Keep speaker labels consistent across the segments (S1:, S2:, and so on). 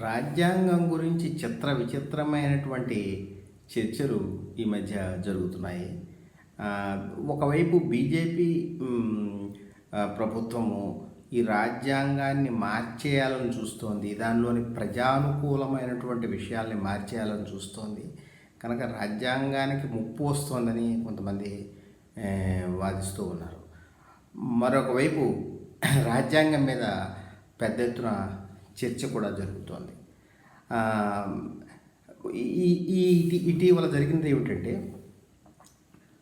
S1: రాజ్యాంగం గురించి చిత్ర విచిత్రమైనటువంటి చర్చలు ఈ మధ్య జరుగుతున్నాయి. ఒకవైపు బీజేపీ ప్రభుత్వము ఈ రాజ్యాంగాన్ని మార్చేయాలని చూస్తోంది. దానిలోని ప్రజానుకూలమైనటువంటి విషయాల్ని మార్చేయాలని చూస్తోంది. కనుక రాజ్యాంగానికి ముప్పు వస్తోందని కొంతమంది వాదిస్తూ ఉన్నారు. మరొకవైపు రాజ్యాంగం మీద పెద్ద ఎత్తున చర్చ కూడా జరుగుతోంది. ఈ ఈ ఇటీ- ఇటీవల జరిగినది ఏమిటంటే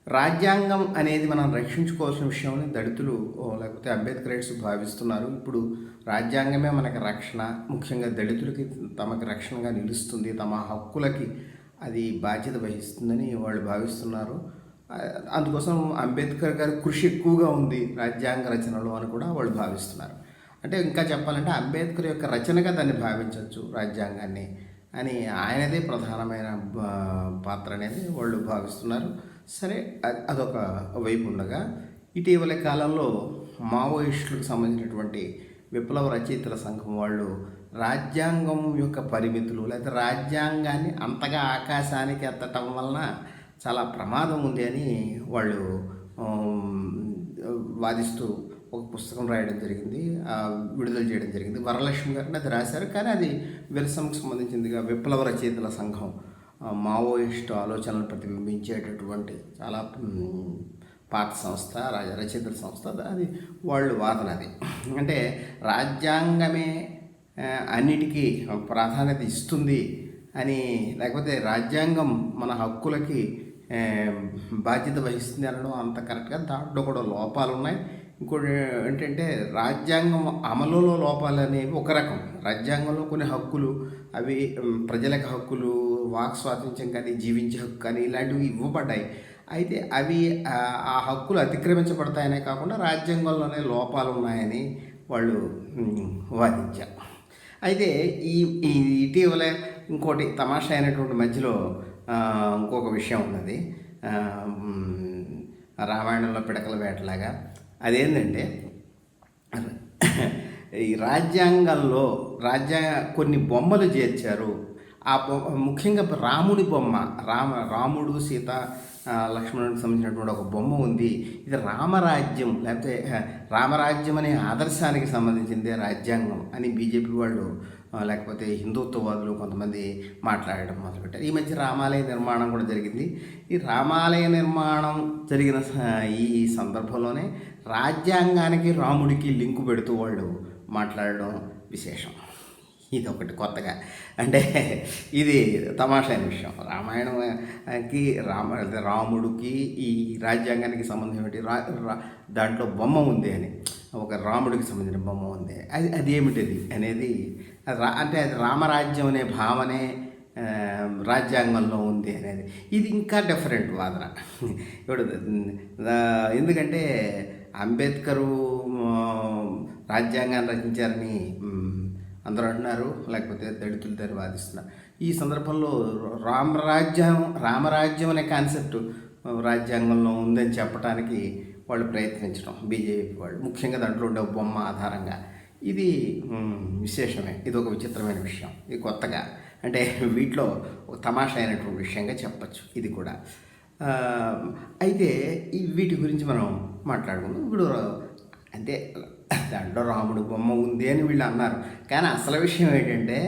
S1: రాజ్యాంగం అనేది మనం రక్షించుకోవాల్సిన విషయం దళితులు లేకపోతే అంబేద్కరైట్స్ భావిస్తున్నారు. ఇప్పుడు రాజ్యాంగమే మనకి రక్షణ ముఖ్యంగా దళితులకి తమకి రక్షణగా నిలుస్తుంది తమ హక్కులకి అది బాధ్యత వహిస్తుందని వాళ్ళు భావిస్తున్నారు. అందుకోసం అంబేద్కర్ గారి కృషి ఎక్కువగా ఉంది రాజ్యాంగ రచనలో అని కూడా వాళ్ళు భావిస్తున్నారు. అంటే ఇంకా చెప్పాలంటే అంబేద్కర్ యొక్క రచనగా దాన్ని భావించవచ్చు రాజ్యాంగాన్ని అని ఆయనదే ప్రధానమైన పాత్ర అనేది వాళ్ళు భావిస్తున్నారు. సరే అదొక వైపు ఉండగా ఇటీవల కాలంలో మావోయిస్టులకు సంబంధించినటువంటి విప్లవ రచయితల సంఘం వాళ్ళు రాజ్యాంగం యొక్క పరిమితులు లేదా రాజ్యాంగాన్ని అంతగా ఆకాశానికి ఎత్తటం వలన చాలా ప్రమాదం ఉంది అని వాళ్ళు వాదిస్తూ ఒక పుస్తకం రాయడం జరిగింది విడుదల చేయడం జరిగింది. వరలక్ష్మి గారిని అది రాశారు కానీ అది విరసంకు సంబంధించిందిగా విప్లవ రచయితల సంఘం మావోయిస్ట్ మావోయిస్టు ఆలోచనలు ప్రతిబింబించేటటువంటి చాలా పాత సంస్థ రాజ రచయితల సంస్థ అది వాళ్ళు వాదన అది. అంటే రాజ్యాంగమే అన్నిటికీ ప్రాధాన్యత ఇస్తుంది అని లేకపోతే రాజ్యాంగం మన హక్కులకి బాధ్యత వహిస్తుంది అనడం అంత కరెక్ట్గా దాంట్లో కూడా లోపాలు ఉన్నాయి ఇంకోటి ఏంటంటే రాజ్యాంగం అమలులో లోపాలు అనేవి ఒక రకం. రాజ్యాంగంలో కొన్ని హక్కులు అవి ప్రజలకు హక్కులు వాక్ స్వాతంత్ర్యం కానీ జీవించే హక్కు కానీ ఇలాంటివి ఇవ్వబడ్డాయి. అయితే అవి ఆ, హక్కులు అతిక్రమించబడతాయనే కాకుండా రాజ్యాంగంలోనే లోపాలు ఉన్నాయని వాళ్ళు వాదించారు. అయితే ఈ ఇటీవల ఇంకోటి తమాషా అయినటువంటి మధ్యలో ఇంకొక విషయం ఉన్నది. రామాయణంలో పిడకల వేటలాగా అదేంటంటే ఈ రాజ్యాంగంలో రాజ్యా కొన్ని బొమ్మలు చేర్చారు. ఆ బొమ్మ ముఖ్యంగా రాముడి బొమ్మ రామ రాముడు సీత లక్ష్మణుడికి సంబంధించినటువంటి ఒక బొమ్మ ఉంది. ఇది రామరాజ్యం లేకపోతే రామరాజ్యం అనే ఆదర్శానికి సంబంధించిందే రాజ్యాంగం అని బీజేపీ వాళ్ళు లేకపోతే హిందుత్వవాదులు కొంతమంది మాట్లాడడం మొదలుపెట్టారు. ఈ మధ్య రామాలయ నిర్మాణం కూడా జరిగింది. ఈ రామాలయ నిర్మాణం జరిగిన ఈ సందర్భంలోనే రాజ్యాంగానికి రాముడికి లింకు పెడుతూ వాళ్ళు మాట్లాడడం విశేషం. ఇది ఒకటి కొత్తగా. అంటే ఇది తమాషైన విషయం. రామాయణంకి రామ రాముడికి ఈ రాజ్యాంగానికి సంబంధం ఏమిటి? రా దాంట్లో బొమ్మ ఉంది అని. ఒక రాముడికి సంబంధించిన బొమ్మ ఉంది. అది అది ఏమిటిది అనేది రా అంటే అది రామరాజ్యం అనే భావనే రాజ్యాంగంలో ఉంది అనేది. ఇది ఇంకా డిఫరెంట్ వాదన. ఇప్పుడు ఎందుకంటే అంబేద్కరు రాజ్యాంగాన్ని రచించారని అందరూ అంటున్నారు. లేకపోతే దళితులు దగ్గర వాదిస్తున్నారు. ఈ సందర్భంలో రామరాజ్యం రామరాజ్యం అనే కాన్సెప్ట్ రాజ్యాంగంలో ఉందని చెప్పడానికి వాళ్ళు ప్రయత్నించడం బీజేపీ వాళ్ళు. ముఖ్యంగా దాంట్లో ఉండే బొమ్మ ఆధారంగా. ఇది విశేషమే. ఇది ఒక విచిత్రమైన విషయం. ఇది కొత్తగా. అంటే వీటిలో తమాషా అయినటువంటి విషయంగా చెప్పచ్చు ఇది కూడా. అయితే ఈ వీటి గురించి మనం మాట్లాడుకుందాం. ఇప్పుడు అంటే దాంట్లో రాముడు బొమ్మ ఉంది అని వీళ్ళు అన్నారు. కానీ అసలు విషయం ఏంటంటే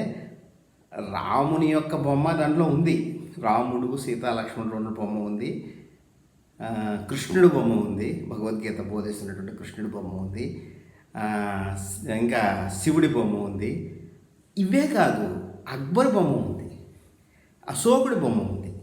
S1: రాముని యొక్క బొమ్మ దాంట్లో ఉంది. రాముడు సీతా లక్ష్మణుడు ఉన్న బొమ్మ ఉంది. కృష్ణుడు బొమ్మ ఉంది. భగవద్గీత బోధిస్తున్నటువంటి కృష్ణుడి బొమ్మ ఉంది. ఇంకా శివుడి బొమ్మ ఉంది. ఇవే కాదు అక్బర్ బొమ్మ ఉంది. అశోకుడి బొమ్మ ఉంది.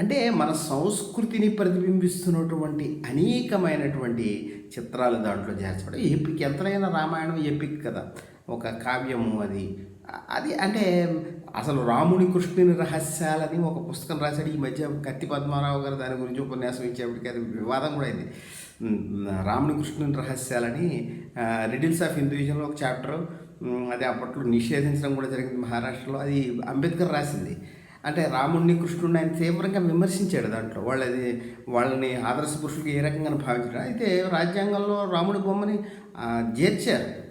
S1: అంటే మన సంస్కృతిని ప్రతిబింబిస్తున్నటువంటి అనేకమైనటువంటి చిత్రాలు దాంట్లో చేర్చబడి ఎపిక్ ఎంతైనా రామాయణం ఎపిక్ కదా. ఒక కావ్యము అది. అది అంటే అసలు రాముడి కృష్ణుని రహస్యాలని ఒక పుస్తకం రాశాడు. ఈ మధ్య కత్తి పద్మారావు గారు దాని గురించి ఉపన్యాసం ఇచ్చేప్పటికీ అది వివాదం కూడా అయింది. రాముని రాముడి కృష్ణుని రహస్యాలని రిడిల్స్ ఆఫ్ హిందూయిజంలో ఒక చాప్టర్ అది అప్పట్లో నిషేధించడం కూడా జరిగింది మహారాష్ట్రలో. అది అంబేద్కర్ రాసింది. అంటే రాముడిని కృష్ణుడిని ఆయన తీవ్రంగా విమర్శించాడు దాంట్లో. వాళ్ళది వాళ్ళని ఆదర్శ పురుషుడికి ఏ రకంగా భావించాడు. అయితే రాజ్యాంగంలో రాముడి బొమ్మని చేర్చారు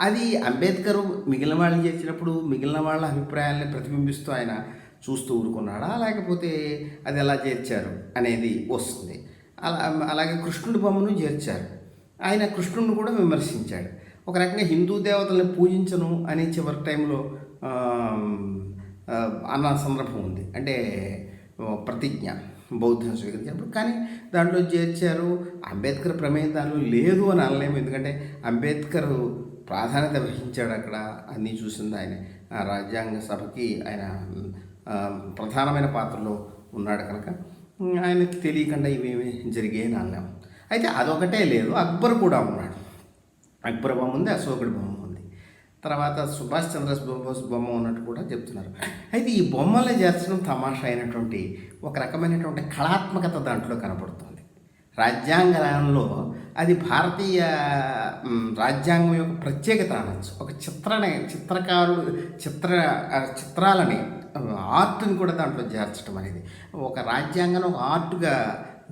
S1: అది అంబేద్కర్ మిగిలిన వాళ్ళు చేసినప్పుడు మిగిలిన వాళ్ళ అభిప్రాయాల్ని ప్రతిబింబిస్తూ ఆయన చూస్తూ ఊరుకున్నాడా? లేకపోతే అది ఎలా చేర్చారు అనేది వస్తుంది. అలా అలాగే కృష్ణుడి బొమ్మను చేర్చారు ఆయన కృష్ణుడిని కూడా విమర్శించాడు. ఒక రకంగా హిందూ దేవతల్ని పూజించను అని చివరి టైంలో అన్న సందర్భం ఉంది. అంటే ప్రతిజ్ఞ బౌద్ధం స్వీకరించినప్పుడు. కానీ దాంట్లో చేర్చారు అంబేద్కర్ ప్రమేయం దాంట్లో లేదు అని అనలేము. ఎందుకంటే అంబేద్కర్ ప్రాధాన్యత వహించాడు అక్కడ. అన్నీ చూసింది ఆయన. రాజ్యాంగ సభకి ఆయన ప్రధానమైన పాత్రలో ఉన్నాడు కనుక. ఆయనకి తెలియకుండా ఇవేమి జరిగాయని అనలేము. అయితే అదొకటే లేదు. అక్బర్ కూడా ఉన్నాడు. అక్బర్ బొమ్మ ఉంది అశోకుడి బొమ్మ ఉంది. తర్వాత సుభాష్ చంద్రబోస్ బోస్ బొమ్మ ఉన్నట్టు కూడా చెప్తున్నారు. అయితే ఈ బొమ్మల్ని చేర్చడం తమాషా అయినటువంటి ఒక రకమైనటువంటి కళాత్మకత దాంట్లో కనపడుతుంది. రాజ్యాంగంలో అది భారతీయ రాజ్యాంగం యొక్క ప్రత్యేకత అనొచ్చు. ఒక చిత్రని చిత్రకారుడు చిత్ర చిత్రాలని ఆర్ట్ని కూడా దాంట్లో చేర్చడం అనేది ఒక రాజ్యాంగం ఒక ఆర్ట్గా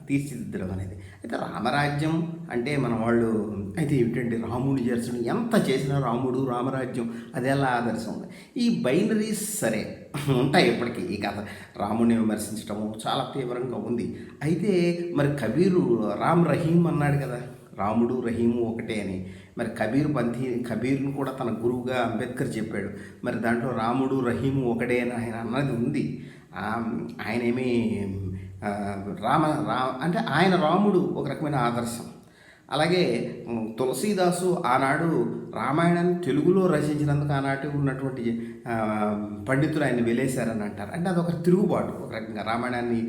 S1: తీర్చిదిద్దడం అనేది. అయితే రామరాజ్యం అంటే మన వాళ్ళు అయితే ఏమిటంటే రాముడు చేసిన ఎంత చేసినా రాముడు రామరాజ్యం అది ఎలా ఆదర్శం ఉంది. ఈ బైనరీస్ సరే ఉంటాయి ఇప్పటికీ ఈ కథ. రాముడిని విమర్శించడము చాలా తీవ్రంగా ఉంది. అయితే మరి కబీరు రామ్ రహీం అన్నాడు కదా? రాముడు రహీము ఒకటే అని. మరి కబీర్ పంథీ కబీర్ను కూడా తన గురువుగా అంబేద్కర్ చెప్పాడు. మరి దాంట్లో రాముడు రహీము ఒకటే అని ఆయన అన్నది ఉంది. ఆయన ఏమీ రామ రామ అంటే ఆయన రాముడు ఒక రకమైన ఆదర్శం. అలాగే తులసీదాసు ఆనాడు రామాయణాన్ని తెలుగులో రచించినందుకు ఆనాటి ఉన్నటువంటి పండితులు ఆయన వెలేశారని అంటారు. అంటే అదొక తిరుగుబాటు ఒక రకంగా రామాయణాన్ని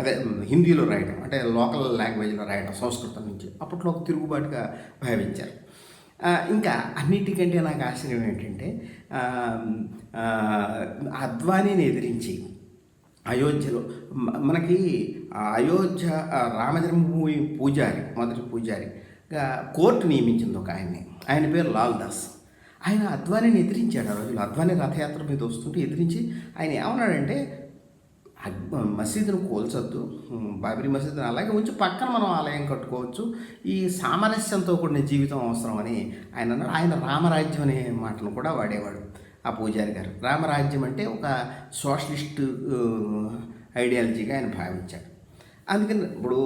S1: అదే హిందీలో రాయడం అంటే లోకల్ లాంగ్వేజ్లో రాయడం సంస్కృతం నుంచి అప్పట్లో ఒక తిరుగుబాటుగా భావించారు. ఇంకా అన్నిటికంటే నాకు ఆశ్చర్యం ఏంటంటే అద్వానీని ఎదిరించి అయోధ్యలో. మనకి అయోధ్య రామజన్మభూమి పూజారి మొదటి పూజారిగా కోర్టు నియమించింది ఒక ఆయన్ని. ఆయన పేరు లాల్ దాస్ ఆయన అద్వానీని ఎదిరించాడు ఆ రోజులు అద్వానీ రథయాత్ర మీద వస్తుంటే ఎదిరించి ఆయన ఏమన్నాడంటే మసీదును కూల్చొద్దు. ఉమ్, బాబరీ మసీదును అలాగే ఉంచి. పక్కన మనం ఆలయం కట్టుకోవచ్చు. ఈ సామరస్యంతో కూడిన జీవితం అవసరం అని ఆయన అన్నాడు. ఆయన రామరాజ్యం అనే మాటను కూడా వాడేవాడు. ఆ పూజారి గారు. రామరాజ్యం అంటే ఒక సోషలిస్ట్ ఐడియాలజీగా ఆయన భావించాడు. అందుకని ఇప్పుడు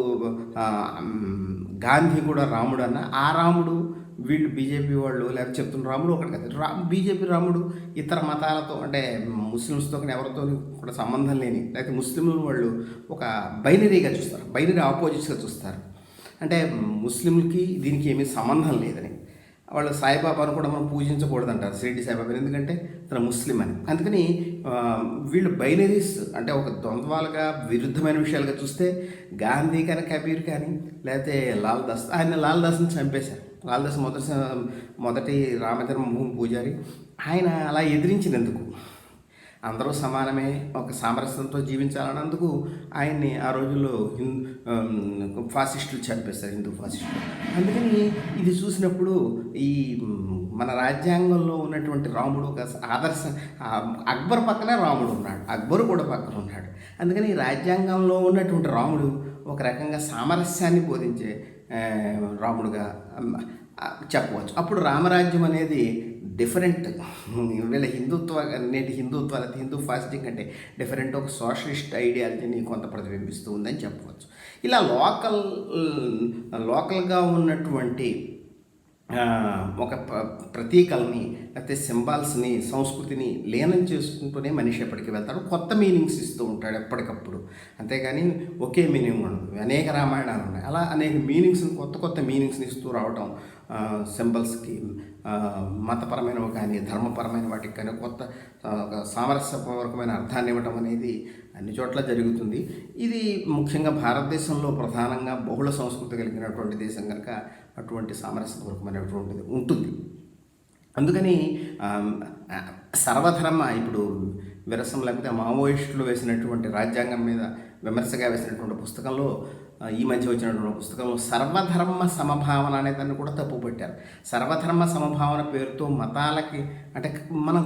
S1: గాంధీ కూడా రాముడు అన్న ఆ రాముడు వీళ్ళు బీజేపీ వాళ్ళు లేకపోతే చెప్తున్న రాముడు ఒకటి కదా. రా బీజేపీ రాముడు ఇతర మతాలతో అంటే ముస్లిమ్స్తో కానీ ఎవరితో కూడా సంబంధం లేని లేకపోతే ముస్లింలు వాళ్ళు ఒక బైనరీగా చూస్తారు. బైనరీ ఆపోజిట్స్గా చూస్తారు. అంటే ముస్లింలకి దీనికి ఏమీ సంబంధం లేదని. వాళ్ళు సాయిబాబాను కూడా మనం పూజించకూడదు అంటారు షిరిడి సాయిబాబాని. ఎందుకంటే తన ముస్లిం అని. అందుకని వీళ్ళు బైనరీస్ అంటే ఒక ద్వంద్వాలుగా విరుద్ధమైన విషయాలుగా చూస్తే గాంధీ కానీ కబీర్ కానీ లేకపోతే లాల్ దాస్ ఆయన లాల్ దాస్ని చంపేశారు. లాల్ దాస్ మొదటి స- మొదటి రామజన్మభూమి పూజారి. ఆయన అలా ఎదిరించినందుకు అందరూ సమానమే ఒక సామరస్యంతో జీవించాలన్నందుకు ఆయన్ని ఆ రోజుల్లో హిందూ ఫాసిస్టులు చంపేస్తారు హిందూ ఫాసిస్టులు. అందుకని ఇది చూసినప్పుడు ఈ మన రాజ్యాంగంలో ఉన్నటువంటి రాముడు ఒక ఆదర్శ అక్బర్ పక్కనే రాముడు ఉన్నాడు అక్బరు కూడా పక్కన ఉన్నాడు. అందుకని ఈ రాజ్యాంగంలో ఉన్నటువంటి రాముడు ఒక రకంగా సామరస్యాన్ని బోధించే రాముడుగా చెప్పవచ్చు. అప్పుడు రామరాజ్యం అనేది డిఫరెంట్ వీళ్ళ హిందుత్వ నేటి హిందుత్వ హిందూ ఫాస్టింగ్ అంటే డిఫరెంట్ ఒక సోషలిస్ట్ ఐడియాలజీని కొంత ప్రతిబింబిస్తూ ఉందని చెప్పవచ్చు. ఇలా లోకల్ లోకల్గా ఉన్నటువంటి ఒక ప్రతీకల్ని లేకపోతే సింబాల్స్ని సంస్కృతిని లీనం చేసుకుంటూనే మనిషి ఎప్పటికీ వెళ్తాడు. కొత్త మీనింగ్స్ ఇస్తూ ఉంటాడు ఎప్పటికప్పుడు. అంతేగాని ఒకే మీనింగ్ ఉండదు. అనేక రామాయణాలు ఉన్నాయి. అలా అనేక మీనింగ్స్ని కొత్త కొత్త మీనింగ్స్ని ఇస్తూ రావడం సింబల్స్కి మతపరమైనవి కానీ ధర్మపరమైన వాటికి కానీ కొత్త సామరస్యపూర్వకమైన అర్థాన్ని ఇవ్వటం అనేది అన్ని చోట్ల జరుగుతుంది. ఇది ముఖ్యంగా భారతదేశంలో ప్రధానంగా బహుళ సంస్కృతి కలిగినటువంటి దేశం కనుక అటువంటి సామరస్యపూర్వకమైనటువంటిది ఉంటుంది. అందుకని సర్వధర్మ ఇప్పుడు విరసం లేకపోతే మావోయిస్టులు వేసినటువంటి రాజ్యాంగం మీద విమర్శగా వేసినటువంటి పుస్తకంలో ఈ మధ్య వచ్చినటువంటి పుస్తకంలో సర్వధర్మ సమభావన అనే దాన్ని కూడా తప్పు పెట్టారు సర్వధర్మ సమభావన పేరుతో మతాలకి అంటే మనం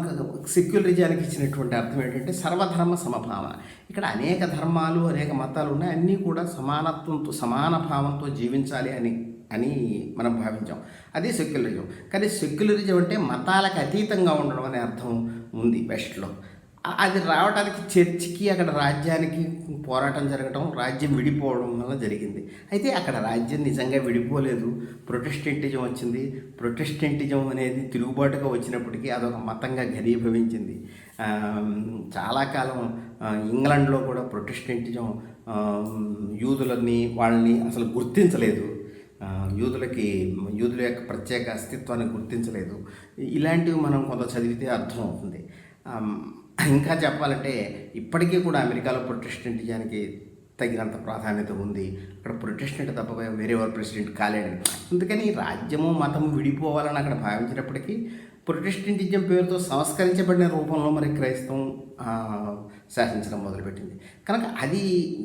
S1: సెక్యులరిజానికి ఇచ్చినటువంటి అర్థం ఏంటంటే సర్వధర్మ సమభావన. ఇక్కడ అనేక ధర్మాలు అనేక మతాలు ఉన్నాయి. అన్నీ కూడా సమానత్వంతో సమాన భావంతో జీవించాలి అని అని మనం భావించాం. అదే సెక్యులరిజం. కానీ సెక్యులరిజం అంటే మతాలకు అతీతంగా ఉండడం అనే అర్థం ఉంది వెస్ట్లో. అది రావడానికి చర్చికి అక్కడ రాజ్యానికి పోరాటం జరగటం రాజ్యం విడిపోవడం వల్ల జరిగింది. అయితే అక్కడ రాజ్యం నిజంగా విడిపోలేదు. ప్రొటెస్టెంటిజం వచ్చింది. ప్రొటెస్టెంటిజం అనేది తిరుగుబాటుగా వచ్చినప్పటికీ అదొక మతంగా ఘనీభవించింది. చాలా కాలం ఇంగ్లాండ్లో కూడా ప్రొటెస్టెంటిజం యూదులని వాళ్ళని అసలు గుర్తించలేదు. యూదులకి యూదుల యొక్క ప్రత్యేక అస్తిత్వాన్ని గుర్తించలేదు. ఇలాంటివి మనం కొంత చదివితే అర్థం అవుతుంది ఇంకా చెప్పాలంటే ఇప్పటికీ కూడా అమెరికాలో ప్రొటెస్టెంటిజానికి తగినంత ప్రాధాన్యత ఉంది. అక్కడ ప్రొటెస్టెంట్ తప్ప వేరే వారు ప్రెసిడెంట్ కాలేడు అందుకని రాజ్యము మతము విడిపోవాలని అక్కడ భావించినప్పటికీ ప్రొటెస్టెంటిజం పేరుతో సంస్కరించబడిన రూపంలో మరి క్రైస్తవం శాసించడం మొదలుపెట్టింది. కనుక అది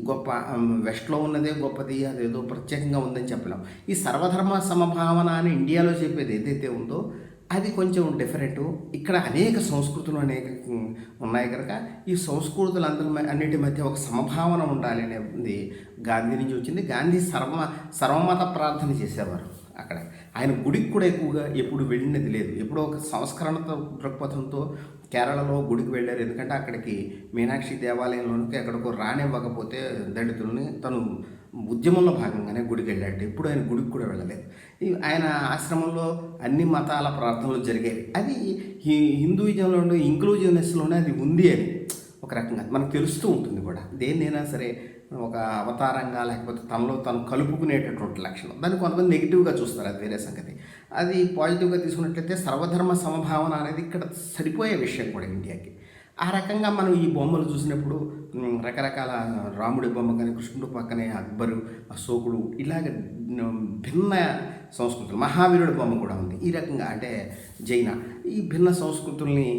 S1: గొప్ప వెస్ట్లో ఉన్నదే గొప్పది అదేదో ప్రత్యేకంగా ఉందని చెప్పలేం. ఈ సర్వధర్మ సమభావన అని ఇండియాలో చెప్పేది ఏదైతే ఉందో అది కొంచెం డిఫరెంట్ ఇక్కడ అనేక సంస్కృతులు అనేక ఉన్నాయి కనుక ఈ సంస్కృతులు అందరి అన్నిటి మధ్య ఒక సమభావన ఉండాలి అనేది గాంధీ నుంచి వచ్చింది. గాంధీ సర్వ సర్వమత ప్రార్థన చేసేవారు అక్కడ. ఆయన గుడికి కూడా ఎక్కువగా ఎప్పుడు వెళ్ళినది లేదు. ఎప్పుడో ఒక సంస్కరణతో దృక్పథంతో కేరళలో గుడికి వెళ్ళారు. ఎందుకంటే అక్కడికి మీనాక్షి దేవాలయంలోనికి ఎక్కడికో రానివ్వకపోతే దళితుల్ని తను ఉద్యమంలో భాగంగానే గుడికి వెళ్ళాడు ఎప్పుడు ఆయన గుడికి కూడా వెళ్ళలేదు. ఆయన ఆశ్రమంలో అన్ని మతాల ప్రార్థనలు జరిగేవి అది హి హిందూయిజంలో ఇంక్లూజివ్నెస్లోనే అది ఉంది అని ఒక రకంగా మనకు తెలుస్తూ ఉంటుంది కూడా. దేన్నైనా సరే ఒక అవతారంగా లేకపోతే తనలో తను కలుపుకునేటటువంటి లక్షణం. దాన్ని కొంతమంది నెగిటివ్గా చూస్తారు అది వేరే సంగతి. అది పాజిటివ్గా తీసుకున్నట్లయితే సర్వధర్మ సమభావన అనేది ఇక్కడ సరిపోయే విషయం కూడా ఇండియాకి. ఆ రకంగా మనం ఈ బొమ్మలు చూసినప్పుడు రకరకాల రాముడి బొమ్మ కానీ కృష్ణుడు పక్కనే అక్బరు అశోకుడు ఇలాగ భిన్న సంస్కృతులు మహావీరుడి బొమ్మ కూడా ఉంది. ఈ రకంగా అంటే జైన. ఈ భిన్న సంస్కృతుల్ని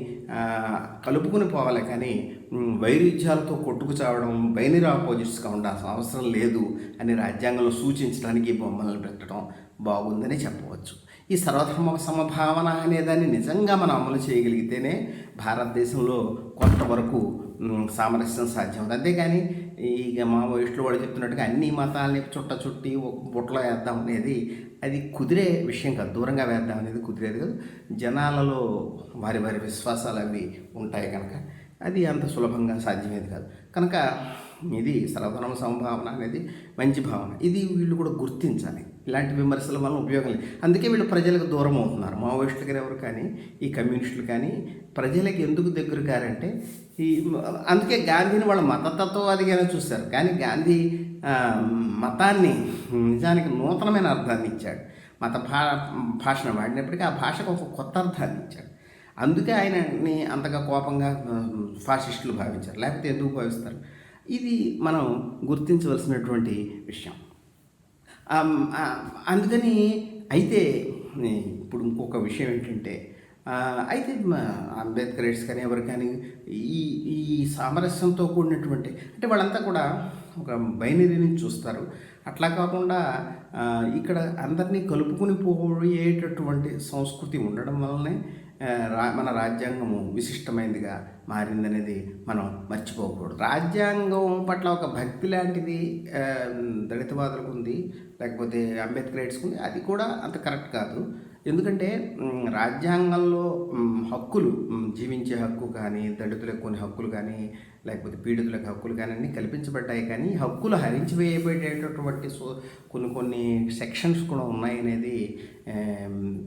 S1: కలుపుకుని పోవాలి కానీ వైరుధ్యాలతో కొట్టుకు చావడం బైనరీ ఆపోజిట్స్గా ఉండాల్సిన అవసరం లేదు అని రాజ్యాంగంలో సూచించడానికి ఈ బొమ్మలను పెట్టడం బాగుందని చెప్పవచ్చు. ఈ సర్వధర్మ సమభావన అనేదాన్ని నిజంగా మనం అమలు చేయగలిగితేనే భారతదేశంలో కొంతవరకు సామరస్యం సాధ్యం అవుతుంది అంతేగాని ఇక మావోయిస్టులు వాళ్ళు చెప్తున్నట్టుగా అన్ని మతాలని చుట్ట చుట్టి ఒక బుట్టలో వేద్దాం అనేది అది కుదిరే విషయం కాదు. దూరంగా వేద్దాం అనేది కుదిరేది కాదు. జనాలలో వారి వారి విశ్వాసాలు అవి ఉంటాయి కనుక అది అంత సులభంగా సాధ్యమేది కాదు. కనుక ఇది సర్వధర్మ సంభావన అనేది మంచి భావన. ఇది వీళ్ళు కూడా గుర్తించాలి. ఇలాంటి విమర్శల వల్ల ఉపయోగం లేదు. అందుకే వీళ్ళు ప్రజలకు దూరం అవుతున్నారు. మావోయిస్టులు కానీ ఎవరు కానీ ఈ కమ్యూనిస్టులు కానీ ప్రజలకు ఎందుకు దగ్గర కారంటే ఈ అందుకే గాంధీని వాళ్ళ మతతత్వవాదిగానే చూస్తారు కానీ గాంధీ మతాన్ని నిజానికి నూతనమైన అర్థాన్ని ఇచ్చాడు. మత భా భాషను వాడినప్పటికీ ఆ భాషకు ఒక కొత్త అర్థాన్ని ఇచ్చాడు. అందుకే ఆయనని అంతగా కోపంగా ఫాసిస్టులు భావించారు. లేకపోతే ఎందుకు భావిస్తారు? ఇది మనం గుర్తించవలసినటువంటి విషయం. అందుకని అయితే ఇప్పుడు ఇంకొక విషయం ఏంటంటే అయితే అంబేద్కరేట్స్ కానీ ఎవరు కానీ ఈ ఈ సామరస్యంతో కూడినటువంటి అంటే వాళ్ళంతా కూడా ఒక బైనరీని చూస్తారు. అట్లా కాకుండా ఇక్కడ అందరినీ కలుపుకుని పోయేటటువంటి సంస్కృతి ఉండడం వల్లనే మన రాజ్యాంగము విశిష్టమైనదిగా మారిందనేది మనం మర్చిపోకూడదు. రాజ్యాంగం పట్ల ఒక భక్తి లాంటిది దళితవాదులకు ఉంది లేకపోతే అంబేద్కర్ ఉంది అది కూడా అంత కరెక్ట్ కాదు. ఎందుకంటే రాజ్యాంగంలో హక్కులు జీవించే హక్కు కానీ దళితులకు కొన్ని హక్కులు కానీ లేకపోతే పీడితులకు హక్కులు కానీ అన్నీ కల్పించబడ్డాయి. కానీ హక్కులు హరించివేయబడేటటువంటి సో కొన్ని కొన్ని సెక్షన్స్ కూడా ఉన్నాయనేది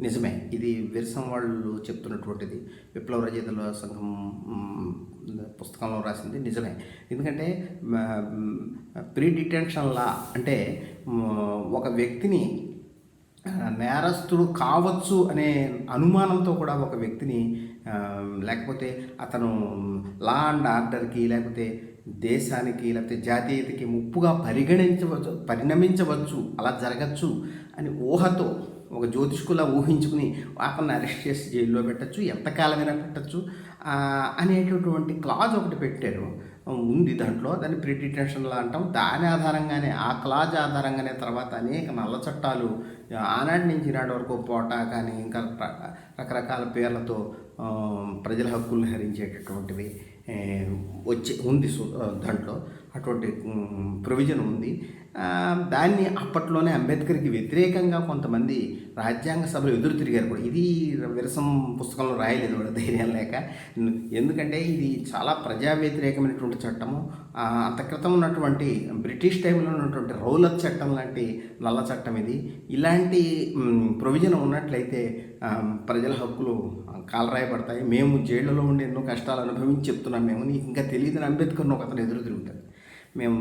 S1: నిజమే. ఇది విరసం వాళ్ళు చెప్తున్నటువంటిది. విప్లవ రచయితల సంఘం పుస్తకంలో రాసింది నిజమే. ఎందుకంటే ప్రీ డిటెన్షన్ లా అంటే ఒక వ్యక్తిని నేరస్తుడు కావచ్చు అనే అనుమానంతో కూడా ఒక వ్యక్తిని లేకపోతే అతను లా అండ్ ఆర్డర్కి లేకపోతే దేశానికి లేకపోతే జాతీయతకి ముప్పుగా పరిగణించవచ్చు పరిణమించవచ్చు అలా జరగచ్చు అని ఊహతో ఒక జ్యోతిష్కులా ఊహించుకుని అతన్ని అరెస్ట్ చేసి జైల్లో పెట్టచ్చు ఎంతకాలమైనా పెట్టచ్చు అనేటటువంటి క్లాజ్ ఒకటి పెట్టారు. ఉంది దాంట్లో. దాన్ని ప్రిడిటెన్షన్లా అంటాం. దాని ఆధారంగానే ఆ క్లాజ్ ఆధారంగానే తర్వాత అనేక నల్ల చట్టాలు ఆనాటి నుంచి ఈనాటి వరకు పోటా కానీ ఇంకా రకరకాల పేర్లతో ప్రజల హక్కుల్ని హరించేటటువంటివి వచ్చే ఉంది దాంట్లో అటువంటి ప్రొవిజన్ ఉంది. దాన్ని అప్పట్లోనే అంబేద్కర్కి వ్యతిరేకంగా కొంతమంది రాజ్యాంగ సభలు ఎదురు తిరిగారు కూడా. ఇది విరసం పుస్తకంలో రాయలేదు కూడా ధైర్యం లేక. ఎందుకంటే ఇది చాలా ప్రజా వ్యతిరేకమైనటువంటి చట్టము. అంత క్రితం ఉన్నటువంటి బ్రిటిష్ టైంలో ఉన్నటువంటి రౌలత్ చట్టం లాంటి నల్ల చట్టం ఇది. ఇలాంటి ప్రొవిజన్ ఉన్నట్లయితే ప్రజల హక్కులు కాలరాయబడతాయి. మేము జైళ్ళలో ఉండి ఎన్నో కష్టాలు అనుభవించి చెప్తున్నాం మేము. ఇంకా తెలియదని అంబేద్కర్ను ఒక అతను ఎదురు తిరుగుతాడు. మేము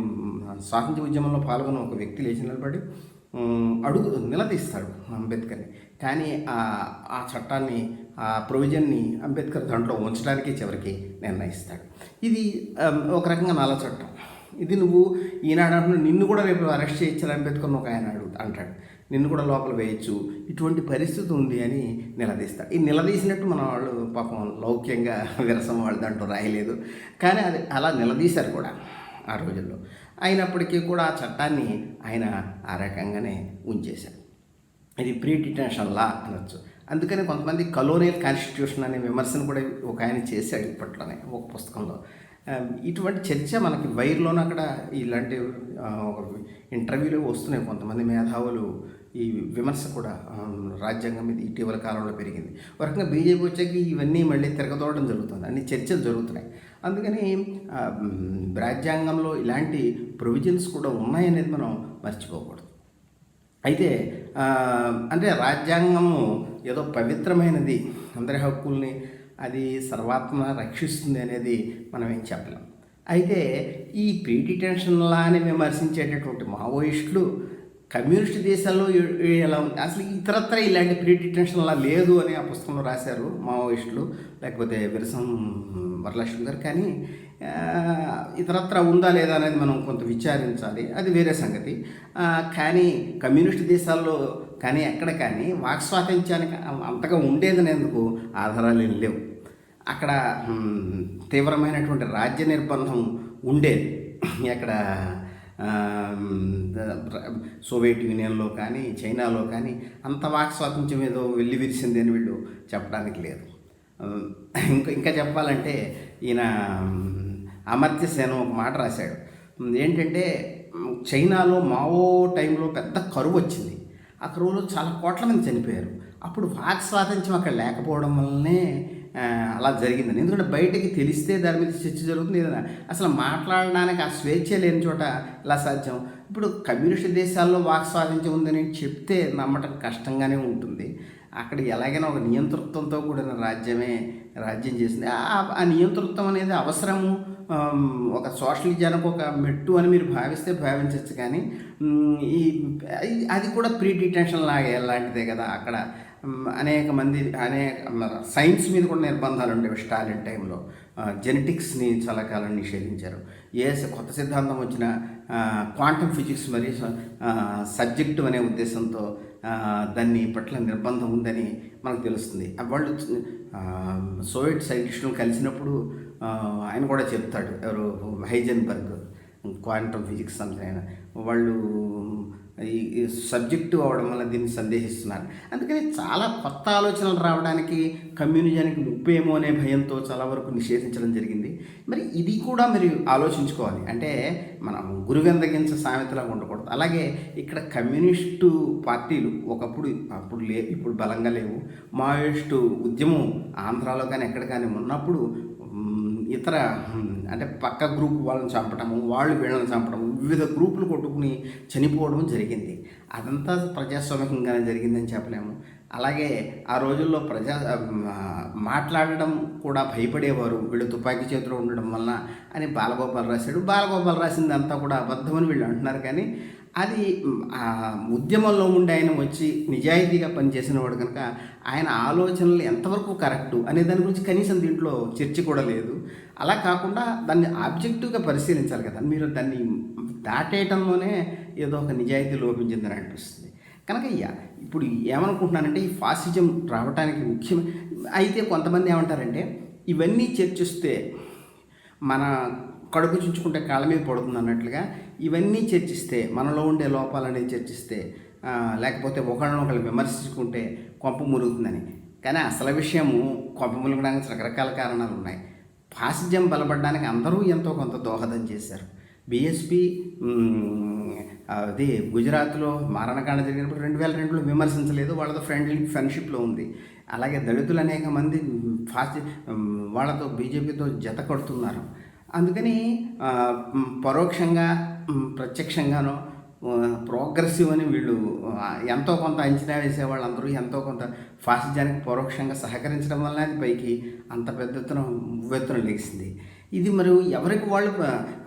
S1: స్వాతంత్ర ఉద్యమంలో పాల్గొన్న ఒక వ్యక్తి లేచి నిలబడి అడుగు నిలదీస్తాడు అంబేద్కర్ని. కానీ ఆ చట్టాన్ని ఆ ప్రొవిజన్ని అంబేద్కర్ దాంట్లో ఉంచడానికి చివరికి నిర్ణయిస్తాడు. ఇది ఒక రకంగా నల్ల చట్టం. ఇది నువ్వు ఈనాడు నిన్ను కూడా రేపు అరెస్ట్ చేయించాలి అంబేద్కర్ ఒక ఆయన అడుగు అంటాడు. నిన్ను కూడా లోపల వేయచ్చు. ఇటువంటి పరిస్థితి ఉంది అని నిలదీస్తారు ఈ నిలదీసినట్టు మన వాళ్ళు పాపం లౌక్యంగా విరసం వాళ్ళు దాంట్లో రాయలేదు. కానీ అది అలా నిలదీశారు కూడా ఆ రోజుల్లో. అయినప్పటికీ కూడా ఆ చట్టాన్ని ఆయన ఆ రకంగానే ఉంచేశారు. ఇది ప్రీ డిటెన్షన్ లా అనొచ్చు. అందుకని కొంతమంది కలోనియల్ కాన్స్టిట్యూషన్ అనే విమర్శను కూడా ఒక ఆయన చేశాడు ఇప్పట్లోనే ఒక పుస్తకంలో. Um, ఇటువంటి చర్చ మనకి వైర్లోనూ అక్కడ ఇలాంటి ఒక ఇంటర్వ్యూలో వస్తున్నాయి కొంతమంది మేధావులు. ఈ విమర్శ కూడా రాజ్యాంగం మీద ఇటీవల కాలంలో పెరిగింది. ఒక రకంగా బీజేపీ వచ్చాక ఇవన్నీ మళ్ళీ తిరగదోవడం జరుగుతుంది. అన్ని చర్చలు జరుగుతున్నాయి. అందుకని రాజ్యాంగంలో ఇలాంటి ప్రొవిజన్స్ కూడా ఉన్నాయనేది మనం మర్చిపోకూడదు. అయితే అంటే రాజ్యాంగము ఏదో పవిత్రమైనది. అందరి హక్కుల్ని అది సర్వాత్మ రక్షిస్తుంది అనేది మనం ఏం చెప్పలేం. అయితే ఈ ప్రీ డిటెన్షన్ లాని విమర్శించేటటువంటి మావోయిస్టులు కమ్యూనిస్ట్ దేశాల్లో ఎలా ఉంది? అసలు ఇతరత్ర ఇలాంటి ప్రీ టెన్షన్లా లేదు అని ఆ పుస్తకంలో రాశారు మావోయిస్టులు లేకపోతే విరసం వరలక్ష్మి గారు. కానీ ఇతరత్ర ఉందా లేదా అనేది మనం కొంత విచారించాలి. అది వేరే సంగతి. కానీ కమ్యూనిస్ట్ దేశాల్లో కానీ ఎక్కడ కానీ వాక్ స్వాతంత్ర్యానికి అంతగా ఉండేదనేందుకు ఆధారాలు ఏం లేవు. అక్కడ తీవ్రమైనటువంటి రాజ్య నిర్బంధం ఉండేది. అక్కడ సోవియట్ యూనియన్లో కానీ చైనాలో కానీ అంత వాక్ స్వాతంత్రం ఏదో వెళ్ళి విరిసింది అని వీళ్ళు చెప్పడానికి లేదు. ఇంకా ఇంకా చెప్పాలంటే ఈయన అమర్త్యసేన అమర్త్య సేన ఒక మాట రాశాడు. ఏంటంటే చైనాలో మావో టైంలో పెద్ద కరువు వచ్చింది. ఆ క్రూలో చాలా కోట్ల మంది చనిపోయారు. అప్పుడు వాక్ స్వాతంత్ర్యం అక్కడ లేకపోవడం వల్లనే అలా జరిగిందని ఎందుకంటే బయటకి తెలిస్తే దాని మీద చర్చ జరుగుతుంది. ఏదైనా అసలు మాట్లాడడానికి ఆ స్వేచ్ఛ లేని చోట ఇలా సాధ్యం? ఇప్పుడు కమ్యూనిస్ట్ దేశాల్లో వాక్ స్వాతంత్ర్యం ఉందని చెప్తే నమ్మటం కష్టంగానే ఉంటుంది. అక్కడ ఎలాగైనా ఒక నియంతృత్వంతో కూడిన రాజ్యమే రాజ్యం చేసింది. ఆ- నియంతృత్వం అనేది అవసరము? ఒక సోషలిజానికి ఒక మెట్టు అని మీరు భావిస్తే భావించవచ్చు కానీ ఈ అది కూడా ప్రీ డిటెన్షన్ లాగే లాంటిదే కదా అక్కడ. అనేక మంది అనేక సైన్స్ మీద కూడా నిర్బంధాలు ఉండేవి స్టాలిన్ టైంలో. జెనెటిక్స్ని చాలా కాలం నిషేధించారు. ఏ కొత్త సిద్ధాంతం వచ్చినా క్వాంటమ్ ఫిజిక్స్ మరియు సబ్జెక్టు అనే ఉద్దేశంతో దాన్ని పట్ల నిర్బంధం ఉందని మనకు తెలుస్తుంది. వాళ్ళు సోవియట్ సైంటిస్టులు కలిసినప్పుడు ఆయన కూడా చెప్తాడు. ఎవరు హైజెన్బర్గ్ క్వాంటమ్ ఫిజిక్స్ సంథింగ్ ఆయన వాళ్ళు ఈ సబ్జెక్టు అవడం వల్ల దీన్ని సందేహిస్తున్నారు. అందుకని చాలా కొత్త ఆలోచనలు రావడానికి కమ్యూనిజానికి ముప్పేమో అనే భయంతో చాలా వరకు నిషేధించడం జరిగింది. మరి ఇది కూడా మీరు ఆలోచించుకోవాలి. అంటే మనం గురువెందగించ సామెతలాగా ఉండకూడదు. అలాగే ఇక్కడ కమ్యూనిస్టు పార్టీలు ఒకప్పుడు అప్పుడు లే ఇప్పుడు బలంగా లేవు. మావోయిస్టు ఉద్యమం ఆంధ్రాలో కానీ ఎక్కడ కానీ ఉన్నప్పుడు ఇతర అంటే పక్క గ్రూప్ వాళ్ళని చంపడము వాళ్ళు వీళ్ళని చంపడము వివిధ గ్రూపులు కొట్టుకుని చనిపోవడం జరిగింది. అదంతా ప్రజాస్వామికంగానే జరిగిందని చెప్పలేము. అలాగే ఆ రోజుల్లో ప్రజా మాట్లాడడం కూడా భయపడేవారు. వీళ్ళు తుపాకీ చేతిలో ఉండడం వలన అని బాలగోపాల్ రాశాడు. బాలగోపాల్ రాసిందంతా కూడా అబద్ధమని వీళ్ళు అంటున్నారు కానీ అది ఆ ఉద్యమంలో ఉండి ఆయన వచ్చి నిజాయితీగా పనిచేసిన వాడు కనుక ఆయన ఆలోచనలు ఎంతవరకు కరెక్టు అనే దాని గురించి కనీసం దీంట్లో చర్చ కూడా లేదు. అలా కాకుండా దాన్ని ఆబ్జెక్టివ్గా పరిశీలించాలి కదా. మీరు దాన్ని దాటేయటంలోనే ఏదో ఒక నిజాయితీ లోపించిందని అనిపిస్తుంది. కనుక ఇప్పుడు ఏమనుకుంటున్నానంటే ఈ ఫాసిజం రావడానికి ముఖ్యం. అయితే కొంతమంది ఏమంటారంటే ఇవన్నీ చర్చిస్తే మన కడుపు చుంచుకుంటే కాళ్ళ మీద పడుతుంది అన్నట్లుగా ఇవన్నీ చర్చిస్తే మనలో ఉండే లోపాలని చర్చిస్తే లేకపోతే లేకపోతే ఒకళ్ళనొకళ్ళు విమర్శించుకుంటే కొంప మురుగుతుందని. కానీ అసలు విషయము కొంప కొంపములగడానికి రకరకాల కారణాలు ఉన్నాయి. పాసిజం బలపడడానికి అందరూ ఎంతో కొంత దోహదం చేశారు. బీఎస్పీ అది గుజరాత్లో మారణకాండ జరిగినప్పుడు రెండు వేల రెండులో విమర్శించలేదు. వాళ్ళతో ఫ్రెండ్లీ ఫ్రెండ్షిప్లో ఉంది. అలాగే దళితులు అనేక మంది ఫాస్ట్ వాళ్ళతో బీజేపీతో జత కడుతున్నారు. అందుకని పరోక్షంగా ప్రత్యక్షంగానో ప్రోగ్రెసివ్ అని వీళ్ళు ఎంతో కొంత అంచనా వేసేవాళ్ళు వాళ్ళందరూ ఎంతో కొంత ఫాసిజానికి పరోక్షంగా సహకరించడం వల్ల అది పైకి అంత పెద్ద ఎత్తున ఉవ్వెత్తున లెగిసింది ఇది మరి ఎవరికి వాళ్ళు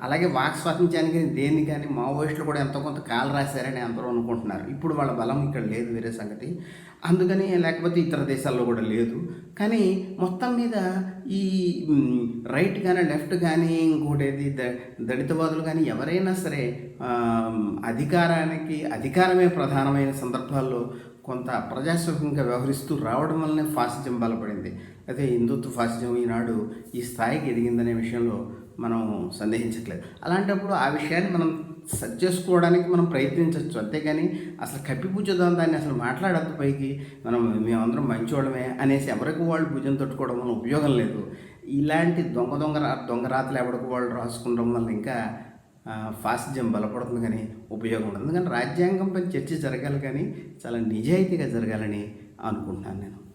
S1: అలాగే వాక్ స్వాతంత్ర్యానికి దేన్ని కానీ మావోయిస్టులు కూడా ఎంతో కొంత కాలు రాశారని అందరూ అనుకుంటున్నారు. ఇప్పుడు వాళ్ళ బలం ఇక్కడ లేదు వేరే సంగతి. అందుకని లేకపోతే ఇతర దేశాల్లో కూడా లేదు. కానీ మొత్తం మీద ఈ రైట్ కానీ లెఫ్ట్ కానీ ఇంకోటి ఏది ద- దళితవాదులు కానీ ఎవరైనా సరే అధికారానికి అధికారమే ప్రధానమైన సందర్భాల్లో కొంత ప్రజాస్వామ్యంగా వ్యవహరిస్తూ రావడం వల్లనే ఫాసిజం బలపడింది. అదే హిందుత్వ ఫాసిజం ఈనాడు ఈ స్థాయికి ఎదిగిందనే విషయంలో మనం సందేహించట్లేదు. అలాంటప్పుడు ఆ విషయాన్ని మనం సరి చేసుకోవడానికి మనం ప్రయత్నించవచ్చు. అంతేగాని అసలు కప్పిపుచ్చుదాం దాన్ని అసలు మాట్లాడద్దు పైకి. మనం మేమందరం మంచివాళ్ళమే అనేసి ఎవరికి వాళ్ళు భుజం తట్టుకోవడం వల్ల ఉపయోగం లేదు. ఇలాంటి దొంగ దొంగ రా- దొంగ రాతలు ఎవరికి వాళ్ళు రాసుకుంటాం వల్ల ఇంకా ఫాసిజం బలపడుతుంది కానీ ఉపయోగం ఉండదు. ఎందుకంటే రాజ్యాంగంపై చర్చ జరగాలి కానీ చాలా నిజాయితీగా జరగాలని అనుకుంటున్నాను నేను.